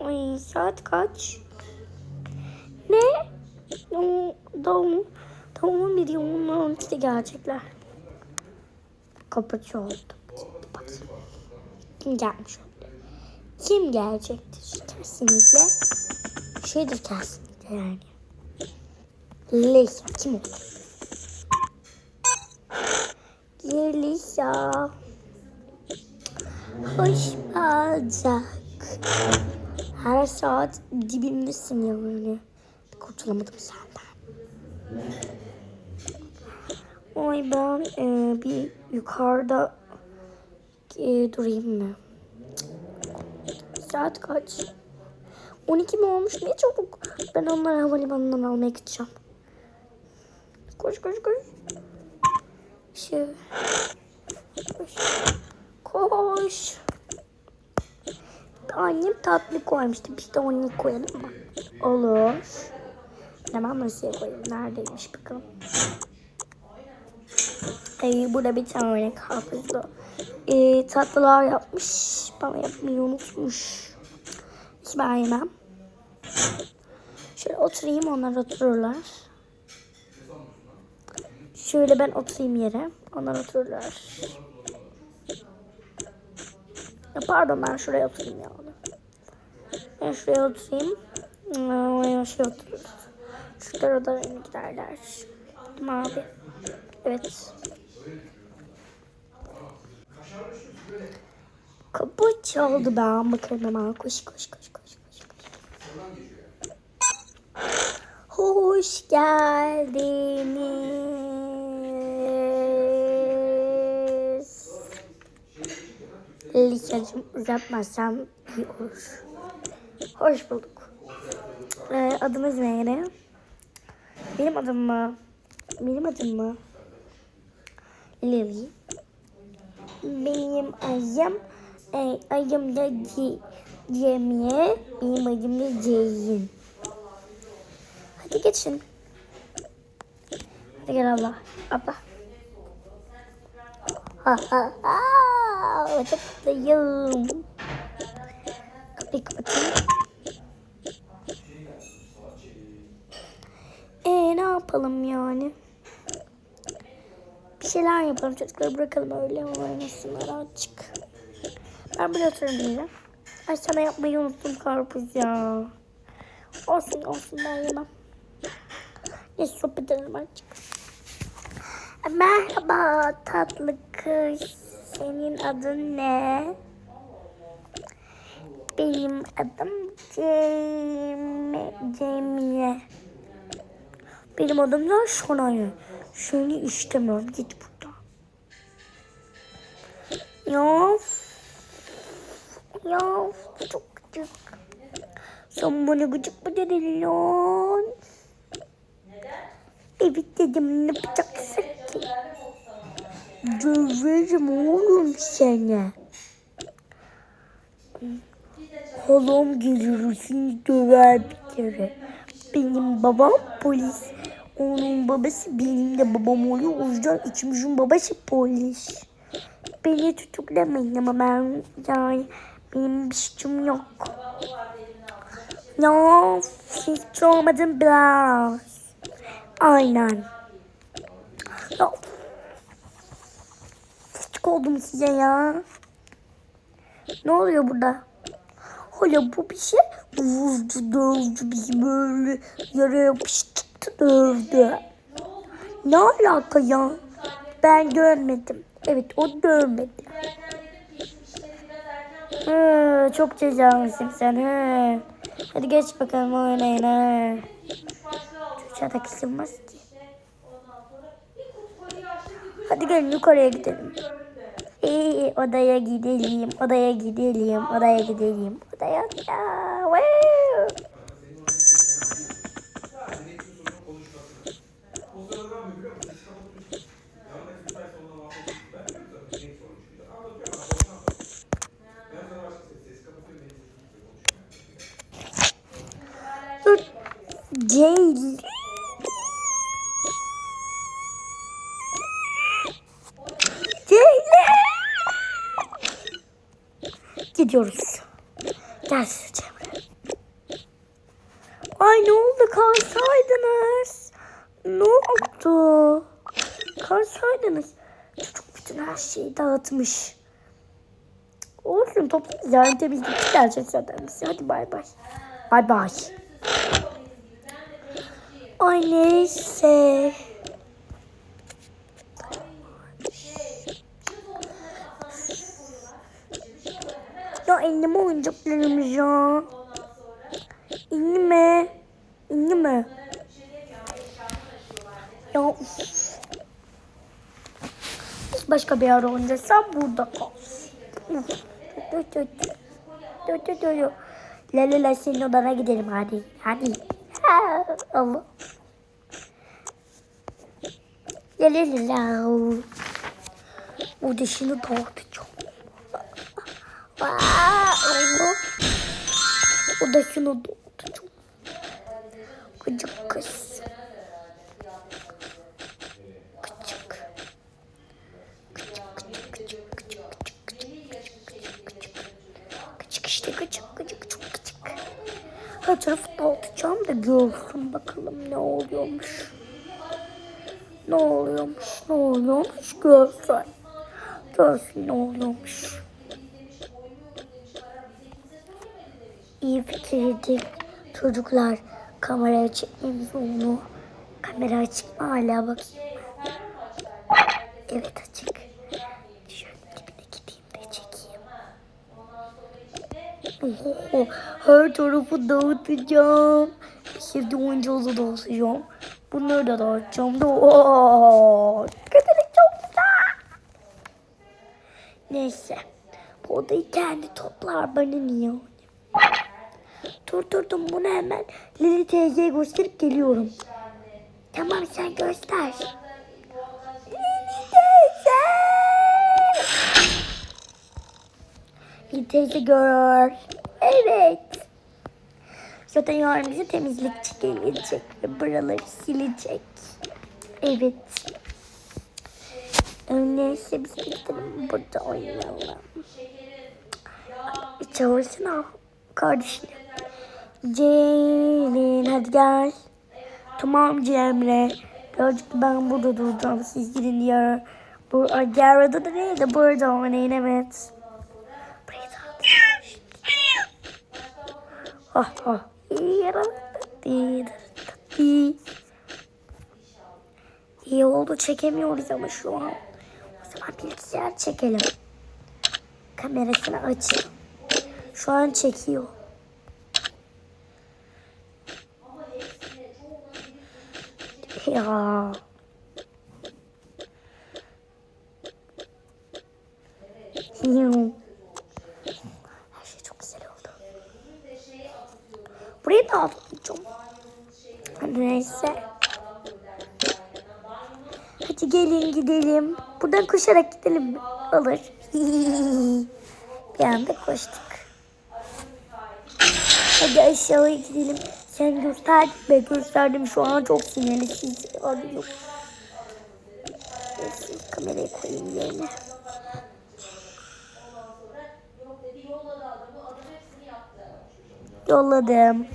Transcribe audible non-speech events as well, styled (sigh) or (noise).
Ay saat kaç? Ne? Doğum, doğum, biri onun işte gelecekler. Kapı çaldı. Bak. Kim gelmiş oldu? Kim gelecektir? Kesinlikle. Şeydir kesinlikle yani. Leysa kim olur? Leysa. Hoş bulduk. Her saat dibimdesin ya böyle. Kurtulamadım senden. Oy ben e, bir yukarıda e, durayım mı? Saat kaç? 12 mi olmuş? Ne çabuk. Ben onları havalimanından almaya gideceğim. Koş koş koş. Şu. Koş. Annem tatlı koymuştu. Biz de onu koyalım mı? Olur. Hemen masaya koyayım. Neredeymiş bakalım. Ee, burada bir tane karpuzlu ee, tatlılar yapmış. Bana yapmayı unutmuş. Hiç ben yemem. Şöyle oturayım onlar otururlar. Şöyle ben oturayım yere. Onlar otururlar. Ya pardon ben şuraya oturayım ya. Ben şuraya oturayım. Ben şuraya otururuz. Şu tarafa giderler. Abi? Evet. Kapı çaldı ben bakarım hemen. Koş koş koş koş koş. koş. Hoş geldiniz. Lisacım uzatmazsam iyi olur. Hoş bulduk. Ee, adınız neydi? Benim adım mı? Benim adım mı? Lily. Benim ayım e, ayım da C, Cemile. Benim adım da Ceylin. Hadi geçin. Hadi gel abla. Abla. Ha ha ha. Mutluyum. Kapıyı kapatayım. Ee, ne yapalım yani? Bir şeyler yapalım çocukları bırakalım öyle oynasınlar azıcık. Ben burada otururum yine. Ay sana yapmayı unuttum karpuz ya. Olsun olsun ben yemem. Ne sohbet edelim azıcık. Merhaba tatlı kız. Senin adın ne? Benim adım Cem Cemile. Benim adım da Şonay. Seni istemiyorum. Git buradan. Ya. Ya. Çok gıcık. Sen bana gıcık mı dedin lan? Evet dedim. Ne yapacaksın? Döverim oğlum seni. Halam gelir seni döver bir kere. Benim babam polis. Onun babası benim de babam oluyor. O yüzden ikimizin babası polis. Beni tutuklamayın ama ben yani benim bir suçum yok. Ya hiç olmadım biraz. Aynen. Ya, oldum size ya. Ne oluyor burada? Hala bu bir şey vurdu dövdü bizi böyle yere yapıştırdı dövdü. Ne alaka ya? Ben görmedim. Evet o dövmedi. Hı, çok cezalısın sen. Hı. Hadi geç bakalım oynayın. Hı. Çocuğa da kısılmaz ki. Hadi gelin yukarıya gidelim. İyi odaya gidelim, odaya gidelim, odaya gidelim, odaya. Ya, wow. Gidiyoruz. Gel Cemre. Ay ne oldu kalsaydınız. Ne oldu? Kalsaydınız. Çocuk bütün her şeyi dağıtmış. Olsun toplarız yarın temizlikçi gelecek zaten bize. Hadi bay bay. Bay bay. Ay neyse. Elime oyuncaklarımız ya. İnme. İnme. Ya uf. Biz başka bir ara. Sen burada kal. Uf. Dur, dur, dur. Dur, dur, dur, dur. La senin odana gidelim hadi. Hadi. Ha, Allah. La la la la. O dişini dağıtacağım. Allah. O da şunu dağıtacağım. Gıcık kız. Gıcık. Gıcık işte gıcık gıcık çok gıcık. Her tarafı dağıtacağım da görsün bakalım ne oluyormuş. Ne oluyormuş ne oluyormuş görsün. Görsün ne oluyormuş. İyi fikirdi. Çocuklar kameraya çekmemiz onu. Kamera açık mı hala bakayım. Evet açık. Şöyle dibine gideyim de çekeyim. Oho, her tarafı dağıtacağım. Şimdi oyuncağızı dağıtacağım. Bunları da dağıtacağım. Da kötülük çok güzel. Neyse. Bu odayı kendi toplar bana niye? Durdurdum bunu hemen. Lili teyzeye gösterip geliyorum. Tamam sen göster. Lili teyze. Lili teyze gör. Evet. Zaten yarın bize temizlikçi gelecek ve buraları silecek. Evet. Öyleyse biz gidelim burada oynayalım. Çağırsana kardeşini. Ceylin hadi gel. Tamam Cemre. Birazcık ben burada duracağım. Siz gidin ya. Bu diğer arada da değil de burada oynayın evet. Ah ah. İyi oldu çekemiyoruz ama şu an. O zaman bilgisayar çekelim. Kamerasını açın. Şu an çekiyor. Ya. Yuh. Her şey çok güzel oldu. Burayı da atlayacağım. Neyse. Hadi gelin gidelim. Buradan koşarak gidelim? Olur. (laughs) Bir anda koştuk. Hadi aşağıya gidelim. Sen gösterdin ben gösterdim. Şu an çok sinirli sizi arıyor. Neyse kamerayı koyayım yerine. Yolladım.